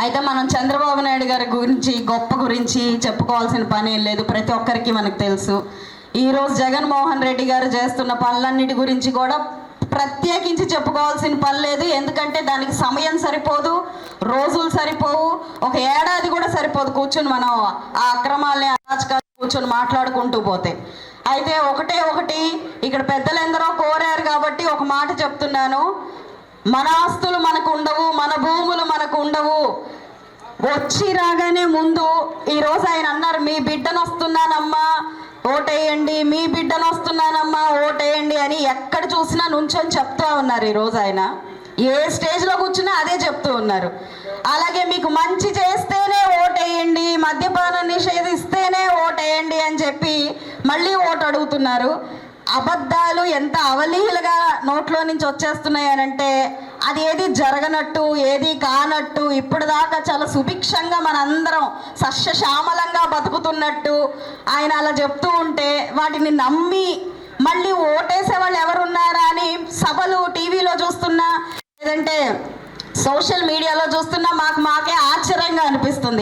అయితే మనం చంద్రబాబు నాయుడు గారి గురించి గొప్ప గురించి చెప్పుకోవాల్సిన పని లేదు. ప్రతి ఒక్కరికి మనకు తెలుసు. ఈరోజు జగన్మోహన్ రెడ్డి గారు చేస్తున్న పనులన్నిటి గురించి కూడా ప్రత్యేకించి చెప్పుకోవాల్సిన పని లేదు. ఎందుకంటే దానికి సమయం సరిపోదు రోజులు సరిపోవు. ఒక ఏడాది కూడా సరిపోదు కూర్చొని మనం ఆ అక్రమాలని అరాచకాలు కూర్చొని మాట్లాడుకుంటూ పోతే. అయితే ఒకటే ఒకటి ఇక్కడ పెద్దలందరూ కోరారు కాబట్టి ఒక మాట చెప్తున్నాను. మన ఆస్తులు మనకు ఉండవు మన వచ్చి రాగానే ముందు ఈరోజు ఆయన అన్నారు మీ బిడ్డను వస్తున్నానమ్మా ఓటేయండి మీ బిడ్డను వస్తున్నానమ్మా ఓటేయండి అని ఎక్కడ చూసినా నుంచొని చెప్తా ఉన్నారు ఈరోజు ఆయన. ఏ స్టేజ్లో కూర్చున్నా అదే చెప్తూ ఉన్నారు. అలాగే మీకు మంచి చేస్తేనే ఓటేయండి మద్యపానం నిషేధిస్తేనే ఓటేయండి అని చెప్పి మళ్ళీ ఓటు అడుగుతున్నారు. అబద్ధాలు ఎంత అవలీలుగా నోట్లో నుంచి వచ్చేస్తున్నాయనంటే అది ఏది జరగనట్టు ఏది కానట్టు ఇప్పుడు దాకా చాలా సుభిక్షంగా మనందరం సస్యశ్యామలంగా బతుకుతున్నట్టు ఆయన అలా చెప్తూ ఉంటే వాటిని నమ్మి మళ్ళీ ఓటేసే వాళ్ళు ఎవరున్నారా అని సభలు టీవీలో చూస్తున్నా లేదంటే సోషల్ మీడియాలో చూస్తున్నా మాకు మాకే ఆశ్చర్యంగా అనిపిస్తుంది.